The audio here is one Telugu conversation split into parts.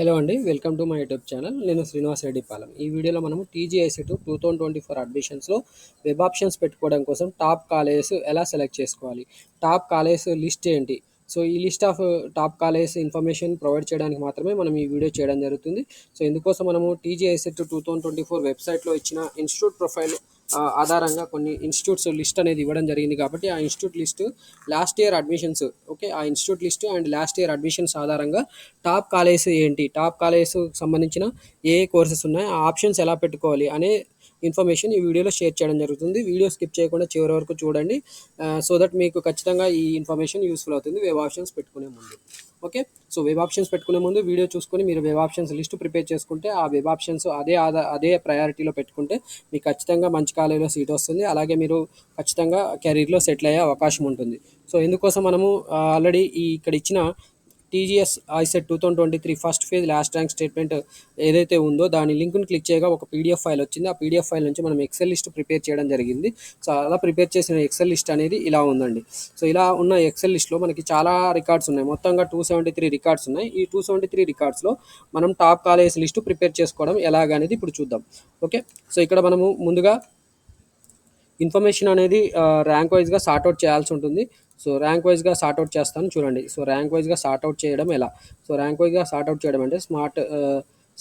హలో అండి welcome to my YouTube channel నేను శ్రీనివాస్ రెడ్డి పాలెం ఈ వీడియోలో మనము TGIC two two thousand twenty four అడ్మిషన్స్లో web options పెట్టుకోవడం కోసం టాప్ కాలేజెస్ ఎలా సెలెక్ట్ చేసుకోవాలి? టాప్ కాలేజెస్ లిస్ట్ ఏంటి? సో ఈ list of top colleges information provide చేయడానికి మాత్రమే మనం ఈ వీడియో చేయడం జరుగుతుంది. సో ఇందుకోసం మనము TGIC two thousand twenty four వెబ్సైట్లో ఇచ్చిన ఇన్స్టిట్యూట్ ప్రొఫైల్ ఆధారంగా కొన్ని ఇన్స్టిట్యూట్స్ లిస్ట్ అనేది ఇవ్వడం జరిగింది కాబట్టి ఆ institute list last year admissions okay? ఆ institute list and last year admissions ఆధారంగా టాప్ కాలేజెస్ ఏంటి? టాప్ కాలేజెస్ సంబంధించిన ఏ కోర్సెస్ ఉన్నాయి? ఆ ఆప్షన్స్ ఎలా పెట్టుకోవాలి? అనే ఇన్ఫర్మేషన్ ఈ వీడియోలో షేర్ చేయడం జరుగుతుంది. వీడియో స్కిప్ చేయకుండా చివరి వరకు చూడండి. సో దట్ మీకు ఖచ్చితంగా ఈ ఇన్ఫర్మేషన్ యూస్ఫుల్ అవుతుంది. వేవ్ ఆప్షన్స్ పెట్టుకునే ముందు. ఓకే సో వెబ్ ఆప్షన్స్ పెట్టుకునే ముందు వీడియో చూసుకొని మీరు వెబ్ ఆప్షన్స్ లిస్ట్ ప్రిపేర్ చేసుకుంటే ఆ వెబ్ ఆప్షన్స్ అదే అదే ప్రయారిటీలో పెట్టుకుంటే మీకు ఖచ్చితంగా మంచి కాలేజీలో సీట్ వస్తుంది. అలాగే మీరు ఖచ్చితంగా కెరీర్లో సెటిల్ అయ్యే అవకాశం ఉంటుంది. సో ఎందుకోసం మనము ఆల్రెడీ ఈ ఇక్కడ ఇచ్చిన TGS ICET two thousand twenty three first phase last rank statement ఏదైతే ఉందో దాని లింక్ను క్లిక్ చేయగా ఒక పీడిఎఫ్ ఫైల్ వచ్చింది. ఆ పీడిఎఫ్ ఫైల్ నుంచి మనం ఎక్సెల్ లిస్ట్ ప్రిపేర్ చేయడం జరిగింది. సో అలా ప్రిపేర్ చేసిన ఎక్సెల్ లిస్ట్ అనేది ఇలా ఉందండి. సో ఇలా ఉన్న ఎక్సెల్ లిస్ట్లో మనకి చాలా రికార్డ్స్ ఉన్నాయి. మొత్తంగా టూ సెవెంటీ త్రీ రికార్డ్స్ ఉన్నాయి. ఈ టూ సెవెంటీ త్రీ రికార్డ్స్లో మనం టాప్ కాలేజ్ లిస్ట్ ప్రిపేర్ చేసుకోవడం ఎలాగనేది ఇప్పుడు చూద్దాం. ఓకే? సో ఇక్కడ మనము ముందుగా ఇన్ఫర్మేషన్ అనేది ర్యాంక్ వైజ్గా సార్ట్అవుట్ చేయాల్సి ఉంటుంది. సో ర్యాంక్ వైజ్గా సార్ట్అవుట్ చేస్తాను. చూడండి. సో ర్యాంక్ వైజ్గా సార్ట్అవుట్ చేయడం ఎలా? సో ర్యాంక్ వైజ్గా సార్ట్అవుట్ చేయడం అంటే స్మార్ట్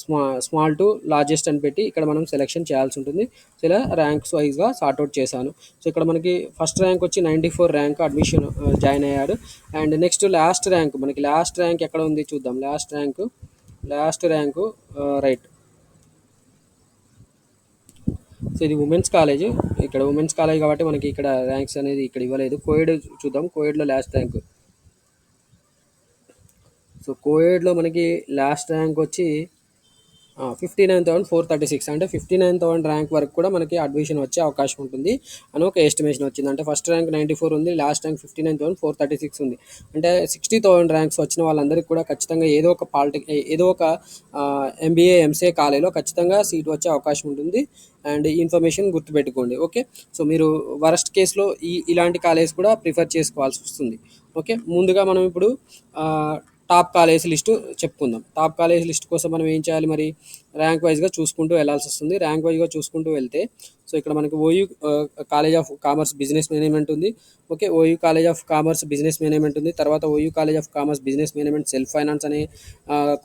స్మా స్మాల్ టు లార్జెస్ట్ అని పెట్టి ఇక్కడ మనం సెలెక్షన్ చేయాల్సి ఉంటుంది. సో ఇలా ర్యాంక్స్ వైజ్గా సార్ట్అవుట్ చేశాను. సో ఇక్కడ మనకి ఫస్ట్ ర్యాంక్ వచ్చి ninety four rank admission join అయ్యాడు అండ్ నెక్స్ట్ లాస్ట్ ర్యాంక్ మనకి లాస్ట్ ర్యాంక్ ఎక్కడ ఉంది చూద్దాం. Last rank last rank right so ఇది ఉమెన్స్ కాలేజ్ ఇక్కడ ఉమెన్స్ కాలేజ్ కాబట్టి మనకి ఇక్కడ ర్యాంక్స్ అనేది ఇక్కడ ఇవ్వలేదు. కోయిడ్ చూద్దాం. కోయిడ్లో లాస్ట్ ర్యాంక్ సో కోయిడ్లో మనకి లాస్ట్ ర్యాంక్ వచ్చి fifty nine thousand four thirty six అంటే ఫిఫ్టీ నైన్ థౌసండ్ ర్యాంక్ వరకు కూడా మనకి అడ్మిషన్ వచ్చే అవకాశం ఉంటుంది. అని ఒక ఎస్టిమేషన్ వచ్చింది. అంటే ఫస్ట్ ర్యాంక్ నైంటీ ఫోర్ ఉంది last rank fifty nine thousand four thirty six ఉంది. అంటే సిక్స్టీ థౌసండ్ ర్యాంక్స్ వచ్చిన వాళ్ళందరికీ కూడా ఖచ్చితంగా ఏదో ఒక పాలిటెక్ ఏదో ఒక ఎంబీఏ ఎంసీఏ కాలేజీలో ఖచ్చితంగా సీట్ వచ్చే అవకాశం ఉంటుంది. అండ్ ఈ ఇన్ఫర్మేషన్ గుర్తుపెట్టుకోండి. ఓకే? సో మీరు వరస్ట్ కేసులో ఈ ఇలాంటి కాలేజ్ కూడా ప్రిఫర్ చేసుకోవాల్సి వస్తుంది. ఓకే? ముందుగా మనం ఇప్పుడు టాప్ కాలేజ్ లిస్టు చెప్పుకుందాం. టాప్ కాలేజ్ లిస్ట్ కోసం మనం ఏం చేయాలి మరి? ర్యాంక్ వైజ్గా చూసుకుంటూ వెళ్ళాల్సి వస్తుంది. ర్యాంక్ వైజ్గా చూసుకుంటూ వెళ్తే సో ఇక్కడ మనకి OU college of commerce business management ఉంది. Okay OU college of commerce business management ఉంది. తర్వాత OU college of commerce business management self finance అనే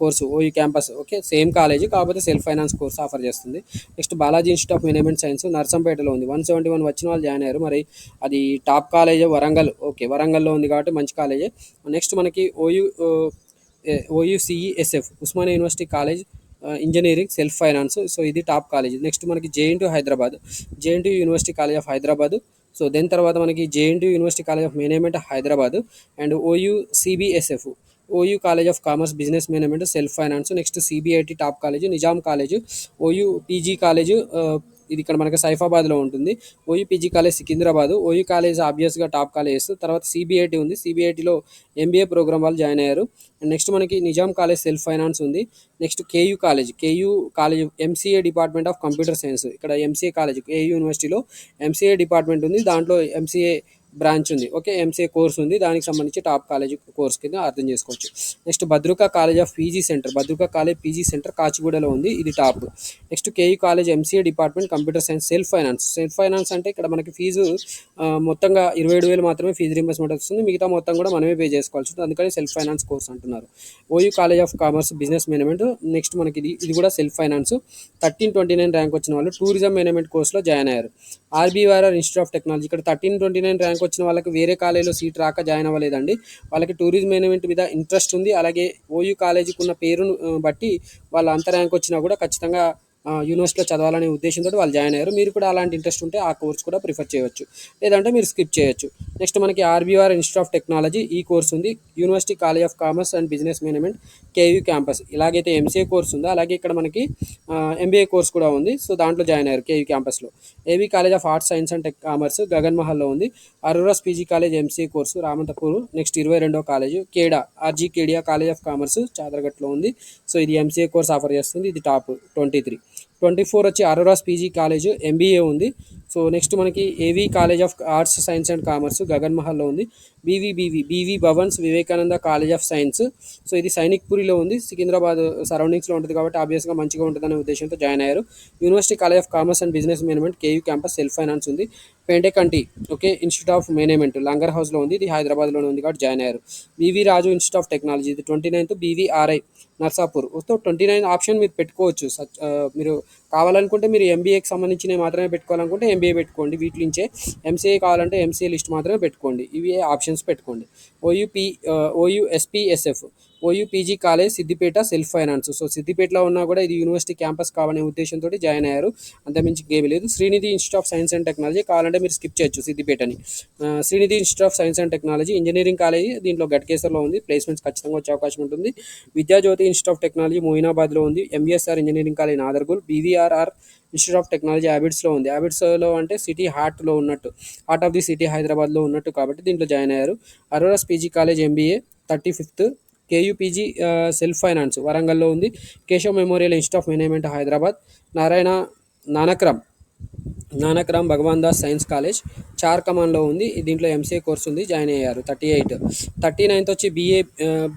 course OU campus okay same college కాకపోతే సెల్ఫ్ ఫైనాన్స్ కోర్స్ ఆఫర్ చేస్తుంది. Next Balaji institute of management science నర్సంపేటలో ఉంది. వన్ సెవెంటీ వన్ వచ్చిన వాళ్ళు జాయిన్ అయ్యారు. మరి అది టాప్ కాలేజ్ వరంగల్ ఓకే వరంగల్లో ఉంది కాబట్టి మంచి కాలేజే. నెక్స్ట్ మనకి OU OUCESF Osmania university college engineering self finance so ఇది టాప్ కాలేజ్. నెక్స్ట్ మనకి JNT Hyderabad. JNT university college of Hyderabad. So then తర్వాత మనకి JNT university college of management Hyderabad. And OU CBSF OU college of commerce business management self finance next CBIT top college Nizam college OU PG college ఇది ఇక్కడ మనకి సైఫాబాద్లో ఉంటుంది. OU PG college Secunderabad. OU college ఆబ్వియస్గా టాప్ కాలేజెస్. తర్వాత సిబిఐటి ఉంది. సిబిఐటిలో ఎంబీఏ ప్రోగ్రామ్ వాళ్ళు జాయిన్ అయ్యారు. అండ్ నెక్స్ట్ మనకి నిజాం కాలేజ్ సెల్ఫ్ ఫైనాన్స్ ఉంది. Next KU college. KU college MCA department of computer science. ఇక్కడ ఎంసీఏ కాలేజ్ కేయూ యూనివర్సిటీలో ఎంసీఏ డిపార్ట్మెంట్ ఉంది. దాంట్లో ఎంసీఏ బ్రాంచ్ ఉంది. ఓకే ఎంసీఏ కోర్స్ ఉంది. దానికి సంబంధించి టాప్ కాలేజ్ కోర్స్ కింద అర్థం చేసుకోవచ్చు. Next Bhadruka college of PG centre. Bhadruka college PG centre కాచిగూడలో ఉంది. ఇది top. Next KU college MCA department computer science self finance. Self finance అంటే ఇక్కడ మనకి ఫీజు మొత్తంగా ఇరవై ఏడు వేలు మాత్రమే ఫీజు రీంబర్స్మెంట్ వస్తుంది. మిగతా మొత్తం కూడా మనమే పే చేసుకోవాల్సి ఉంటుంది. అందుకని సెల్ఫ్ ఫైనాన్స్ కోర్స్ అంటున్నారు. OU college of commerce business management. Next మనకి ఇది ఇది కూడా self finance. Thirteen twenty nine rank వచ్చిన వాళ్ళు టూరిజం మేనేజ్మెంట్ కోర్స్లో జాయిన్ అయ్యారు. RBRR institute of technology. ఇక్కడ థర్టీన్ ట్వంటీ నైన్ ర్యాంక్ వచ్చిన వాళ్ళకి వేరే కాలేజీలో సీట్ రాక జాయిన్ అవ్వలేదండి. వాళ్ళకి టూరిజం మేనేజ్మెంట్ మీద ఇంట్రెస్ట్ ఉంది. అలాగే ఓయూ కాలేజీకి ఉన్న పేరును బట్టి వాళ్ళ అంత ర్యాంక్ వచ్చినా కూడా ఖచ్చితంగా యూనివర్సిటీలో చదవాలనే ఉద్దేశంతో వాళ్ళు జాయిన్ అయ్యారు. మీరు కూడా అలాంటి ఇంట్రెస్ట్ ఉంటే ఆ కోర్స్ కూడా ప్రిఫర్ చేయవచ్చు. లేదంటే మీరు స్కిప్ చేయొచ్చు. నెక్స్ట్ మనకి ఆర్బీఆర్ ఇన్స్టిట్యూట్ ఆఫ్ టెక్నాలజీ ఈ కోర్స్ ఉంది. University college of commerce and business management KU campus ఇలాగైతే ఎంసీఏ కోర్స్ ఉందో? అలాగే ఇక్కడ మనకి ఎంబీఏ కోర్స్ కూడా ఉంది. సో దాంట్లో జాయిన్ అయ్యారు కేయూ క్యాంపస్లో AV college of arts science and tech commerce Gagan మహల్లో ఉంది. Aurora's PG college MCA course Ramanthapur next ఇరవై రెండో college కేడా RG Kedia college of commerce చాదరగట్లో ఉంది. సో ఇది ఎంసీఏ కోర్స్ ఆఫర్ చేస్తుంది. ఇది top twenty three twenty four వచ్చి అరోరాస్ పీజీ కాలేజ్ ఎంబీఏ ఉంది. సో నెక్స్ట్ మనకి AV college of arts science and commerce Gagan మహల్లో ఉంది బీవీబీవి BV Bhavan's Vivekananda college of science. So ఇది సైనిక్పురిలో ఉంది. సికింద్రాబాద్ సరౌండింగ్స్లో ఉంటుంది కాబట్టి ఆబ్వియస్గా మంచిగా ఉంటుందనే ఉద్దేశంతో జాయిన్ అయ్యారు. University college of commerce and business management KU campus self finance ఉంది. Pentekanti okay institute of management Langar హౌస్లో ఉంది ఇది హైదరాబాద్లోనే ఉంది కాబట్టి జాయిన్ అయ్యారు. BV Raju institute of technology ఇది twenty ninth BVRI Narsapur so twenty nine option మీరు పెట్టుకోవచ్చు. సచ్ మీరు కావాలనుకుంటే మీరు ఎంబీఏకి సంబంధించినవి మాత్రమే పెట్టుకోవాలనుకుంటే ఎంబీఏ పెట్టుకోండి. వీటి నుంచే ఎంసీఏ కావాలంటే ఎంసీఏ లిస్ట్ మాత్రమే పెట్టుకోండి. ఇవి ఆప్షన్స్ పెట్టుకోండి. OUP OUSPSF OUPG college Siddipet self finance so సిద్దిపేటలో ఉన్నా కూడా ఇది యూనివర్సిటీ క్యాంపస్ కావాలనే ఉద్దేశంతో జాయిన్ అయ్యారు. అంతమించి ఇంకేమీ లేదు. Srinidhi institute of science and technology కావాలంటే మీరు స్కిప్ చేయొచ్చు సిద్దిపేటని Srinidhi institute of science and technology engineering college దీంట్లో గట్కేసర్లో ఉంది. ప్లేస్మెంట్స్ ఖచ్చితంగా వచ్చే అవకాశం ఉంటుంది. విద్యాజ్యోతి ఇన్స్టిట్యూట్ ఆఫ్ టెక్నాలజీ మోయినాబాద్లో ఉంది. MBSR engineering college Nadergul BVRR institute of technology హ్యాబిట్స్లో ఉంది. హ్యాబిట్స్లో అంటే సిటీ హార్ట్లో ఉన్నట్టు హార్ట్ ఆఫ్ ది సిటీ హైదరాబాద్లో ఉన్నట్టు కాబట్టి దీంట్లో జాయిన్ అయ్యారు. Aurora's PG college MBA thirty fifth KUPG self finance వరంగల్లో ఉంది. Keshav memorial institute of management Hyderabad. Narayana Nanakram Nanakram Bhagwan Das science college. Char కమాన్లో ఉంది. దీంట్లో ఎంసీఏ కోర్స్ ఉంది. జాయిన్ అయ్యారు. Thirty eight. థర్టీ నైన్త్ వచ్చి BA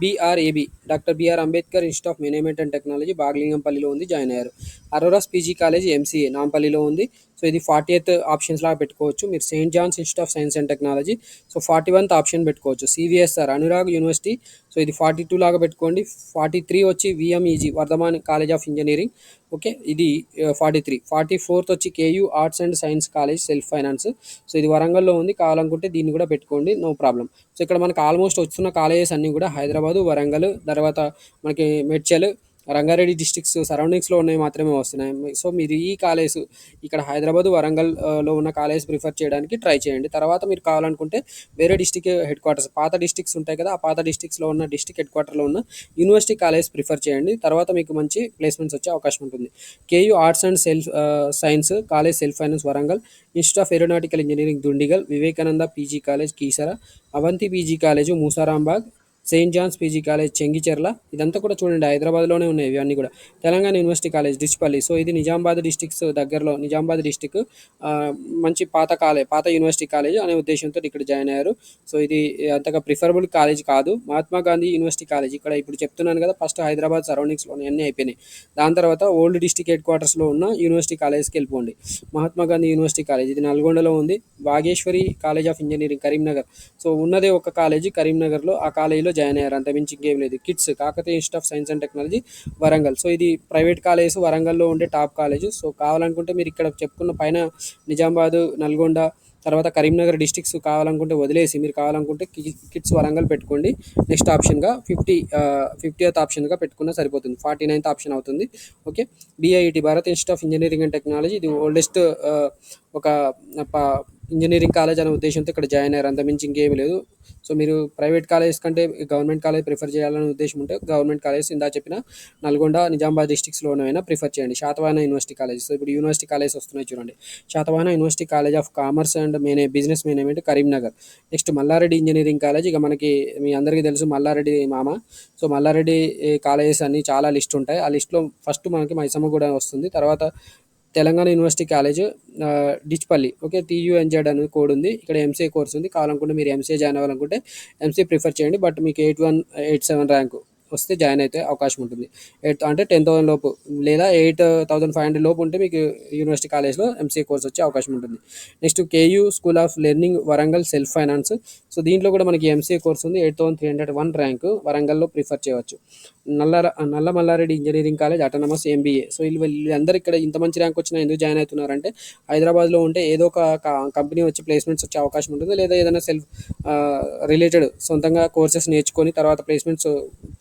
BRAB doctor BR Ambedkar institute of management and technology బాగ్లింగంపల్లిలో ఉంది. జాయిన్ అయ్యారు. అరోరాస్ పీజీ కాలేజ్ ఎంసీఏ నాంపల్లిలో ఉంది. సో ఇది ఫార్టీ ఎయిత్ ఆప్షన్స్ లాగా పెట్టుకోవచ్చు. మీరు saint John's institute of science and technology. So forty oneth option పెట్టుకోవచ్చు. CVSR Anurag university. సో ఇది ఫార్టీ టూ లాగా పెట్టుకోండి. ఫార్టీ త్రీ వచ్చి VMEG Vardhaman college of engineering. Okay? ఇది ఫార్టీ త్రీ. ఫార్టీ ఫోర్త్ వచ్చి KU arts and science college self finance. So ఇది వరంగల్లో ఉంది కావాలనుకుంటే దీన్ని కూడా పెట్టుకోండి నో ప్రాబ్లం సో ఇక్కడ మనకు ఆల్మోస్ట్ వస్తున్న కాలేజెస్ అన్నీ కూడా హైదరాబాదు వరంగల్ తర్వాత మనకి మెడ్చల్ రంగారెడ్డి డిస్ట్రిక్ట్స్ సరౌండింగ్స్లో ఉన్నాయి మాత్రమే వస్తున్నాయి. సో మీరు ఈ కాలేజ్ ఇక్కడ హైదరాబాద్ వరంగల్లో ఉన్న కాలేజ్ ప్రిఫర్ చేయడానికి ట్రై చేయండి. తర్వాత మీరు కావాలనుకుంటే వేరే డిస్టిక్ హెడ్ క్వార్టర్స్ పాత డిస్ట్రిక్ట్స్ ఉంటాయి కదా ఆ పాత డిస్ట్రిక్ట్స్లో ఉన్న డిస్టిక్ హెడ్ క్వార్టర్లో ఉన్న యూనివర్సిటీ కాలేజ్ ప్రిఫర్ చేయండి. తర్వాత మీకు మంచి ప్లేస్మెంట్స్ వచ్చే అవకాశం ఉంటుంది. KU arts and self science college self finance Warangal institute of aeronautical engineering Dundigal Vivekananda PG college Keesara Avanthi PG college Musarambagh saint John's PG college Chengicherla. ఇదంతా కూడా చూడండి హైదరాబాద్లోనే ఉన్నాయి ఇవన్నీ కూడా. Telangana university college Dichpally so ఇది నిజామాబాద్ డిస్టిక్స్ దగ్గరలో నిజామాబాద్ డిస్టిక్ మంచి పాత కాలేజ్ పాత యూనివర్సిటీ కాలేజ్ అనే ఉద్దేశంతో ఇక్కడ జాయిన్ అయ్యారు. సో ఇది అంతగా ప్రిఫరబుల్ కాలేజ్ కాదు. Mahatma Gandhi university college. ఇక్కడ ఇప్పుడు చెప్తున్నాను కదా ఫస్ట్ హైదరాబాద్ సరౌండింగ్స్లో అన్నీ అయిపోయినాయి. దాని తర్వాత ఓల్డ్ డిస్టిక్ హెడ్ క్వార్టర్స్లో ఉన్న యూనివర్సిటీ కాలేజ్కి వెళ్ళిపోండి. Mahatma Gandhi university college. ఇది నల్గొండలో ఉంది. Vageshwari college of engineering Karimnagar. So ఉన్నదే ఒక కాలేజీ కరీంనగర్లో. ఆ కాలేజీలో జాయిన్ అయ్యారు. అంత మించి ఇంకేం లేదు. KITS Kakatiya institute of science and technology Warangal. So ఇది ప్రైవేట్ కాలేజ్ వరంగల్లో ఉండే టాప్ కాలేజ్ సో కావాలనుకుంటే మీరు ఇక్కడ చెప్పుకున్న పైన నిజామాబాద్ నల్గొండ తర్వాత కరీంనగర్ డిస్ట్రిక్ట్స్ కావాలనుకుంటే వదిలేసి మీరు కావాలనుకుంటే కిట్స్ కిడ్స్ వరంగల్ పెట్టుకోండి. నెక్స్ట్ ఆప్షన్గా ఫిఫ్టీ ఫిఫ్టీయత్ ఆప్షన్గా పెట్టుకున్నా సరిపోతుంది. ఫార్టీ నైన్త్ ఆప్షన్ అవుతుంది. Okay? BIT Bharat institute of engineering and technology ఇది ఓల్డెస్ట్ ఒక ప- ఇంజనీరింగ్ కాలేజ్ అనే ఉద్దేశంతో ఇక్కడ జాయిన్ అయ్యారు. అంత మించి ఇంకేమీ లేదు. సో మీరు ప్రైవేట్ కాలేజ్ కంటే గవర్నమెంట్ కాలేజ్ ప్రిఫర్ చేయాలనే ఉద్దేశం ఉంటే గవర్నమెంట్ కాలేజ్ ఇందా చెప్పిన నల్గొండ నిజామాబాద్ డిస్ట్రిక్ట్స్లోనైనా ప్రిఫర్ చేయండి. శాతవాహన యూనివర్సిటీ కాలేజ్ సో ఇప్పుడు యూనివర్సిటీ కాలేజ్ వస్తున్నాయి చూడండి. Satavahana university college of commerce and మేనే business management Karimnagar. Next Malla Reddy engineering college. ఇక మనకి మీ అందరికీ తెలుసు మల్లారెడ్డి మామ. సో మల్లారెడ్డి కాలేజెస్ అన్ని చాలా లిస్ట్ ఉంటాయి. ఆ లిస్ట్లో ఫస్ట్ మనకి మైసమ్మ కూడా వస్తుంది. తర్వాత Telangana university college Dichpally. Okay TUNZ అనే కోడ్ ఉంది. ఇక్కడ ఎంసీఏ కోర్స్ ఉంది. కావాలనుకుంటే మీరు ఎంసీఏ జాయిన్ అవ్వాలనుకుంటే ఎంసీఏ ప్రిఫర్ చేయండి. బట్ మీకు eight one eight seven rank వస్తే జాయిన్ అయితే అవకాశం ఉంటుంది. ఎయిట్ అంటే టెన్ థౌసండ్ లోపు లేదా ఎయిట్ థౌసండ్ ఫైవ్ హండ్రెడ్ లోపు ఉంటే మీకు యూనివర్సిటీ కాలేజ్లో ఎంసీఏ కోర్స్ వచ్చే అవకాశం ఉంటుంది. Next KU school of learning Warangal self finance so దీంట్లో కూడా మనకి ఎంసీఏ కోర్స్ ఉంది. Eight thousand three hundred one rank వరంగల్లో ప్రిఫర్ చేయవచ్చు. నల్ల నల్ల Malla Reddy engineering college autonomous MBA. So వీళ్ళు వీళ్ళందరూ ఇక్కడ ఇంత మంచి ర్యాంక్ వచ్చినా ఎందుకు జాయిన్ అవుతున్నారంటే హైదరాబాద్లో ఉంటే ఏదో ఒక కంపెనీ వచ్చి ప్లేస్మెంట్స్ వచ్చే అవకాశం ఉంటుంది. లేదా ఏదైనా సెల్ఫ్ రిలేటెడ్ సొంతంగా కోర్సెస్ నేర్చుకొని తర్వాత ప్లేస్మెంట్స్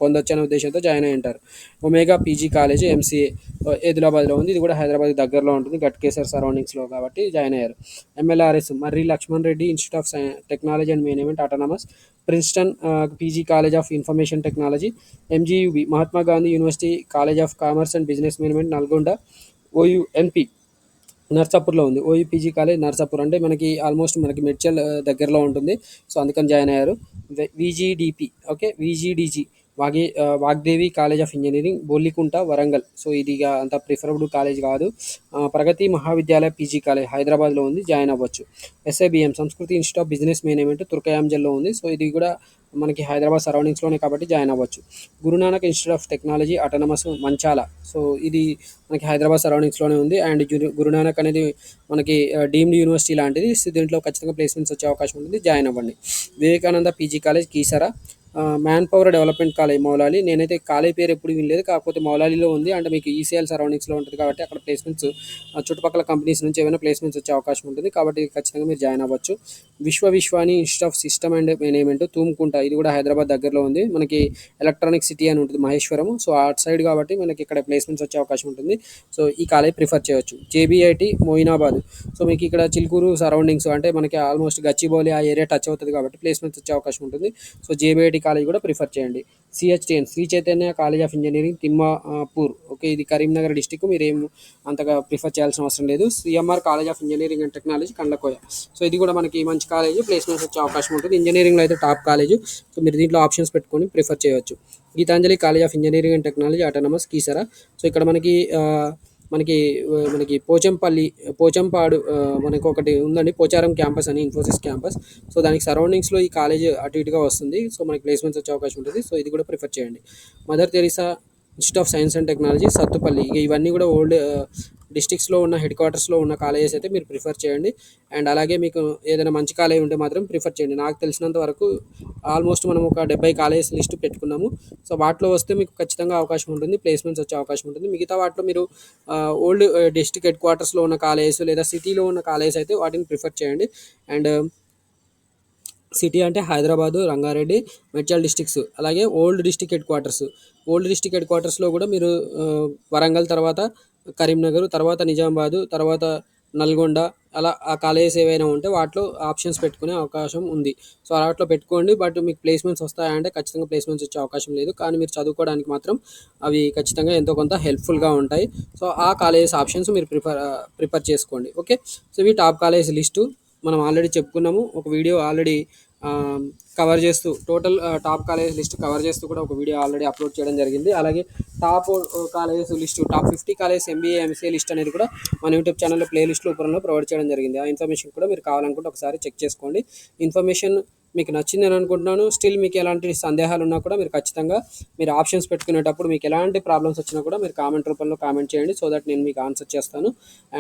పొందొచ్చు అనే ఉద్దేశంతో జాయిన్ అయి ఉంటారు. ఒమేగా పీజీ కాలేజ్ ఎంసీఏ ఆదిలాబాద్లో ఉంది. ఇది కూడా హైదరాబాద్ దగ్గరలో ఉంటుంది. గట్కేసర్ సరౌండింగ్స్లో కాబట్టి జాయిన్ అయ్యారు. MLRS Marri Laxman Reddy institute of technology and management autonomous. Princeton PG college of information technology MGUB Mahatma Gandhi university college of commerce and business management Nalgonda OUNP నర్సాపూర్లో ఉంది. OUPG college Narsapur. అంటే మనకి ఆల్మోస్ట్ మనకి మెడ్చల్ దగ్గరలో ఉంటుంది. సో అందుకని జాయిన్ అయ్యారు. VGDP okay? విజిడిజి వాగి Vagdevi college of engineering Bollikunta Warangal. So ఇది అంత ప్రిఫరబుల్ కాలేజ్ కాదు. ప్రగతి మహావిద్యాలయ పీజీ కాలేజ్ హైదరాబాద్లో ఉంది. జాయిన్ అవ్వచ్చు. SIBM Sanskriti institute of business management తుర్కయాంజల్లో ఉంది. సో ఇది కూడా మనకి హైదరాబాద్ సరౌండింగ్స్లోనే కాబట్టి జాయిన్ అవ్వచ్చు. Guru Nanak institute of technology autonomous Manchala. So ఇది మనకి హైదరాబాద్ సరౌండింగ్స్లోనే ఉంది. అండ్ గురునానక్ అనేది మనకి డీమ్డ్ యూనివర్సిటీ లాంటిది. దీంట్లో ఖచ్చితంగా ప్లేస్మెంట్స్ వచ్చే అవకాశం ఉంటుంది. జాయిన్ అవ్వండి. Vivekananda PG college Keesara. Man power development college Moulali. నేనైతే కాలేజ్ పేరు ఎప్పుడు వినలేదు. కాకపోతే మౌలాలిలో ఉంది. అంటే మీకు ఈసీఎల్ సరౌండింగ్స్లో ఉంటుంది కాబట్టి అక్కడ ప్లేస్మెంట్స్ చుట్టుపక్కల కంపెనీస్ నుంచి ఏమైనా ప్లేస్మెంట్స్ వచ్చే అవకాశం ఉంటుంది. కాబట్టి ఖచ్చితంగా మీరు జాయిన్ అవ్వచ్చు. Vishwa Vishwani institute of system and management Thumkunta. ఇది కూడా హైదరాబాద్ దగ్గరలో ఉంది. మనకి ఎలక్ట్రానిక్ సిటీ అని ఉంటుంది మహేశ్వరం సో అటు సైడ్ కాబట్టి మనకి ఇక్కడ ప్లేస్మెంట్స్ వచ్చే అవకాశం ఉంటుంది. సో ఈ కాలేజ్ ప్రిఫర్ చేయొచ్చు. జేబీఐటి మోయినాబాద్. సో మీకు ఇక్కడ చిలుకూరు సరౌండింగ్స్ అంటే మనకి ఆల్మోస్ట్ గచ్చిబౌలి ఆ ఏరియా టచ్ అవుతుంది కాబట్టి ప్లేస్మెంట్స్ వచ్చే అవకాశం ఉంటుంది. సో జేబీఐటి కాలేజ్ కూడా ప్రిఫర్ చేయండి. CHTN Shri Chaitanya college of engineering Timmapur. Okay ఇది కరీంనగర్ డిస్టిక్ మీరు ఏం అంతగా ప్రిఫర్ చేయాల్సిన అవసరం లేదు. CMR college of engineering and technology Kandakoya. So ఇది కూడా మనకి మంచి కాలేజ్ ప్లేస్మెంట్స్ వచ్చే అవకాశం ఉంటుంది. ఇంజనీరింగ్లో అయితే టాప్ కాలేజ్. సో మీరు దీంట్లో ఆప్షన్స్ పెట్టుకొని ప్రిఫర్ చేయవచ్చు Geetanjali college of engineering and technology autonomous Keesara. So ఇక్కడ మనకి మనకి మనకి పోచంపల్లి పోచంపాడు మనకు ఒకటి ఉందండి పోచారం క్యాంపస్ అని ఇన్ఫోసిస్ క్యాంపస్. సో దానికి సరౌండింగ్స్లో ఈ కాలేజ్ అటు ఇటుగా వస్తుంది. సో మనకి ప్లేస్మెంట్స్ వచ్చే అవకాశం ఉంటుంది. సో ఇది కూడా ప్రిఫర్ చేయండి. Mother Teresa institute of science and technology Sathupalli. ఇక ఇవన్నీ కూడా ఓల్డ్ డిస్టిక్స్లో ఉన్న హెడ్ క్వార్టర్స్లో ఉన్న కాలేజెస్ అయితే మీరు ప్రిఫర్ చేయండి. అండ్ అలాగే మీకు ఏదైనా మంచి కాలేజ్ ఉంటే మాత్రం ప్రిఫర్ చేయండి. నాకు తెలిసినంత వరకు ఆల్మోస్ట్ మనం ఒక డెబ్బై కాలేజెస్ లిస్ట్ పెట్టుకున్నాము. సో వాటిలో వస్తే మీకు ఖచ్చితంగా అవకాశం ఉంటుంది. ప్లేస్మెంట్స్ వచ్చే అవకాశం ఉంటుంది. మిగతా వాటిలో మీరు ఓల్డ్ డిస్టిక్ హెడ్ క్వార్టర్స్లో ఉన్న కాలేజెస్ లేదా సిటీలో ఉన్న కాలేజెస్ అయితే వాటిని ప్రిఫర్ చేయండి. అండ్ సిటీ అంటే హైదరాబాదు రంగారెడ్డి మెడ్చల్ డిస్టిక్స్ అలాగే old district headquarters. Old district head క్వార్టర్స్లో కూడా మీరు వరంగల్ తర్వాత కరీంనగర్ తర్వాత నిజామాబాదు తర్వాత నల్గొండ అలా ఆ కాలేజెస్ ఏవైనా ఉంటే వాటిలో ఆప్షన్స్ పెట్టుకునే అవకాశం ఉంది. సో వాటిలో పెట్టుకోండి. బట్ మీకు ప్లేస్మెంట్స్ వస్తాయంటే ఖచ్చితంగా ప్లేస్మెంట్స్ వచ్చే అవకాశం లేదు. కానీ మీరు చదువుకోవడానికి మాత్రం అవి ఖచ్చితంగా ఎంతో కొంత హెల్ప్ఫుల్గా ఉంటాయి. సో ఆ కాలేజెస్ ఆప్షన్స్ మీరు ప్రిఫర్ ప్రిఫర్ చేసుకోండి. ఓకే? సో ఇవి టాప్ కాలేజ్ లిస్టు. మనం ఆల్రెడీ చెప్పుకున్నాము. ఒక వీడియో ఆల్రెడీ కవర్ చేస్తూ total top college list cover చేస్తూ కూడా ఒక వీడియో ఆల్రెడీ అప్లోడ్ చేయడం జరిగింది. అలాగే top colleges list top fifty college MBA MCA list అనేది కూడా మన యూట్యూబ్ ఛానల్లో ప్లే లిస్ట్ రూపంలో ప్రొవైడ్ చేయడం జరిగింది. ఆ ఇన్ఫర్మేషన్ కూడా మీరు కావాలనుకుంటే ఒకసారి చెక్ చేసుకోండి. ఇన్ఫర్మేషన్ మీకు నచ్చిందని అనుకుంటున్నాను. స్టిల్ మీకు ఎలాంటి సందేహాలు ఉన్నా కూడా మీరు ఖచ్చితంగా మీరు ఆప్షన్స్ పెట్టుకునేటప్పుడు మీకు ఎలాంటి ప్రాబ్లమ్స్ వచ్చినా కూడా మీరు కామెంట్ రూపంలో కామెంట్ చేయండి. సో దట్ నేను మీకు ఆన్సర్ చేస్తాను.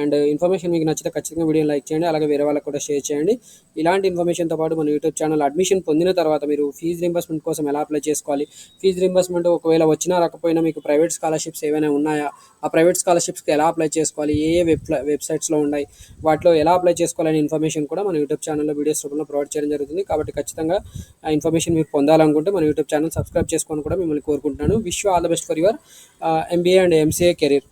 అండ్ ఇన్ఫర్మేషన్ మీకు నచ్చితే ఖచ్చితంగా వీడియో లైక్ చేయండి. అలాగే వేరే వాళ్ళకి కూడా షేర్ చేయండి. ఇలాంటి ఇన్ఫర్మేషన్తో పాటు మన యూట్యూబ్ ఛానల్ అడ్మిషన్ పొందిన తర్వాత మీరు ఫీజు రింబర్స్మెంట్ కోసం ఎలా అప్లై చేసుకోవాలి? ఫీజు రింబర్స్మెంట్ ఒకవేళ వచ్చినా రాకపోయినా మీకు ప్రైవేట్ స్కాలర్షిప్స్ ఏమైనా ఉన్నాయా? ఆ ప్రైవేట్ స్కాలర్షిప్స్కి ఎలా అప్లై చేసుకోవాలి? ఏ ఏ వెబ్ వెబ్సైట్స్లో ఉన్నాయి? వాటిలో ఎలా అప్లై చేసుకోవాలనే ఇన్ఫర్మేషన్ కూడా మన యూట్యూబ్ ఛానల్లో వీడియోస్ రూపంలో ప్రొవైడ్ చేయడం జరుగుతుంది. కాబట్టి ఖచ్చితంగా ఆ ఇన్ఫర్మేషన్ మీరు పొందాలనుకుంటే మన యూట్యూబ్ ఛానల్ సబ్స్క్రైబ్ చేసుకొని కూడా మిమ్మల్ని కోరుకుంటున్నాను. Wish all the best for your MBA and MCA career.